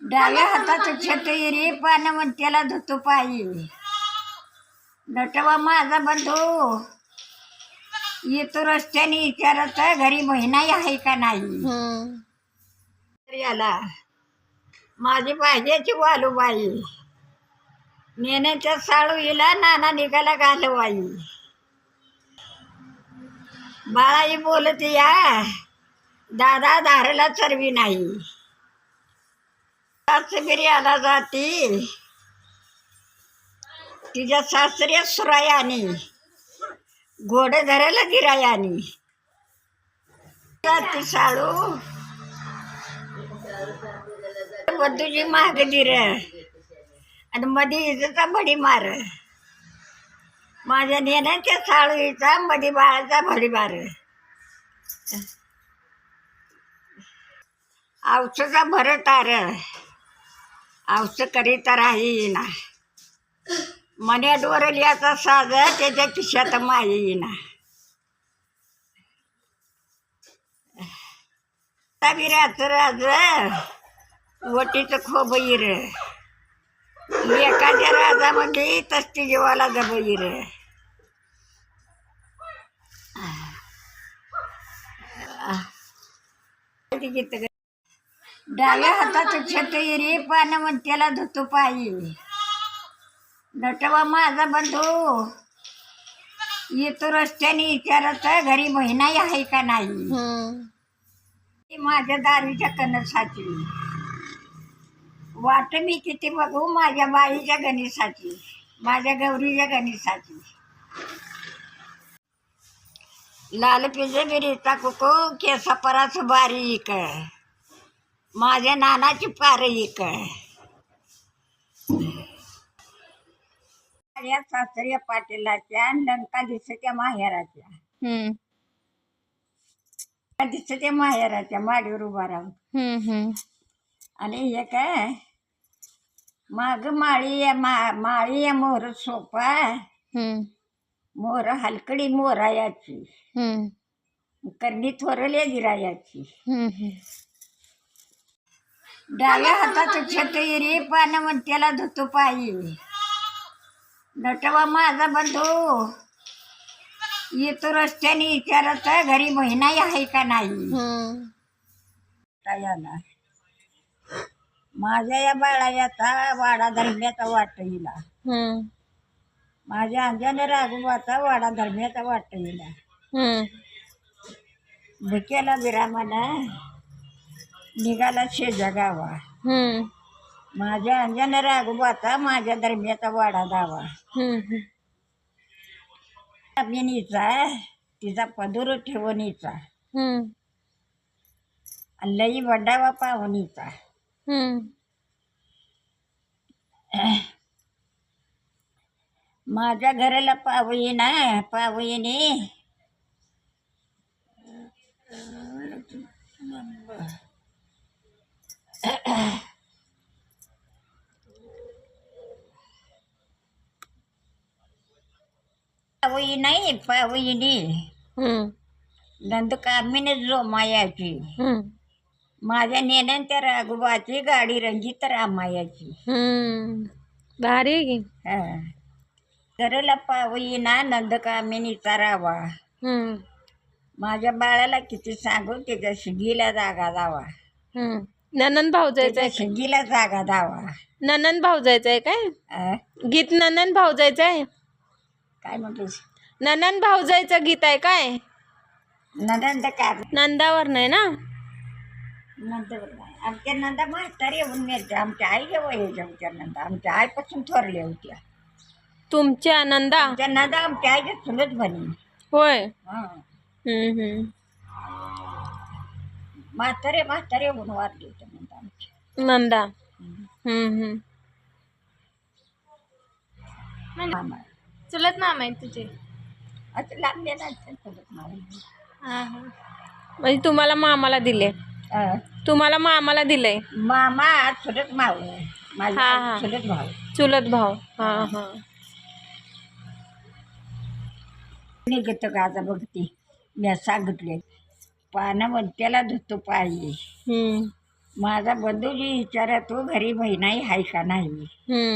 डाव्या हातात पान म्हणत्याला धुतो पायी. नटवा माझा बंधू. येतो रस्त्याने विचारत घरी महिनाही आहे का नाही? याला माझी पाहिजेची वालूबाई. नेण्याच्या साळूईला नाना निघाला घालवाई. बाळाई बोलते या दादा धारला चरवी नाही. सासगिरी आला जाती तिच्या सासऱ्या सुरायानी घोडे धरायला गिरायानी. ती साळू. वधूजी माग दिर. आणि मध्ये हिचा भडी मार. माझ्या नेण्याच्या साळू हिचा मधी बाळाचा भडी मार. औषधा भर तार औष करीत राहीना मन्यात वरल्याचा साज त्याच्या खिशात मायीना तबिराचं राज वटीचं खोबईर एखाद्या राजामध्ये तस्ती जीवाला जबईर डाव्या हातात छतरी पानवंत्याला धुतो पायी. नटवा माझा बंधू येतो रस्त्याने विचारत घरी महिनाही आहे का नाही? माझ्या दारीच्या कणसाची वाट मी किती बघू? माझ्या बाईच्या गणेशाची माझ्या गौरीच्या गणेशाची लाल पिजे बिरीचा कुको केसा पराच बारीक. माझ्या नानाची पारईक माझ्या सासऱ्या पाटीलाच्या लंका दिसत्या माहेराच्या हम्म. दिसत्या माहेराच्या माडीवर उभा राहून हम्म. हम्म. आणि हे काय माग माळी या मा माळी या मोर सोपा हम्म. मोर हलकडी मोरायाची हम्म. करणी थोरल्या हम्म. हम्म. डाव्या हातात छतरी पानवंत्याला धुतो पायी नटवा माझा बंधू येतो रस्त्याने विचारत घरी महिनाही आहे का नाही. याला माझ्या या बाळायाचा वाडा धर्म्याचा वाट हिला. माझ्या अंजने राघोबाचा वाडा धर्म्याचा वाट हिला हम्म. भुक्याला विरामाना निघाला शेजा गावा हम्म. माझ्या अंजने राघोबाचा माझ्या धर्म्याचा वाडा दावा हम्म. अभिनीचा तिचा पदूर ठेवणीचा हम्म. आणि लई वडावा पाहुणीचा हम्म. माझ्या घराला पावई ना पावईने पावई नाही पावईने हम्म. नंदकामिने जो मायाची हम्म. माझ्या नेण्यान त्या राघोबाची गाडी रंजित रामायाची हम्म. भारी आहे की हा घराला पावई ना नंदकामिनीचा रावा हम्म. माझ्या बाळाला किती सांगू त्याच्या शिगीला जागा दावा हम्म. ननन भाऊ जायचं त्याच्या आहे शिगीला जागा दावा ननन भाऊ जायचं आहे काय अं? गीत ननन भाऊ जायचं आहे काय म्हणतेस ननन भाऊ जायचं गीत आहे काय नंद काय नंदावर नाही ना नंतर नाही. आमच्या नंदा म्हातारी येऊन मिळते आमच्या आईच्या वयाच्या होत्या नंदा आमच्या आईपासून थोरल्या होत्या तुमच्या नंदा आमच्या नंदा आमच्या आईच्या चुलत बनी होय हा हम्म. हम्म. म्हातारे म्हातारे येऊन वारली होत्या नंदा आमच्या नंदा. हम्म. हम्म. मामा. चुलत मामा आहे तुझे? असं चुलत म्हणजे तुम्हाला मामाला दिले तुम्हाला मामाला दिलंय. मामा चुलत हा, हा. चुलत भाऊ. चुलत भाऊ. हा हा. निघत गाजा बघते. मी सांगितले. पानावंत्याला धुतो पायी हम्म. माझा बंधूजी विचारा तू घरी बहिणाई आहे का नाही? हम्म.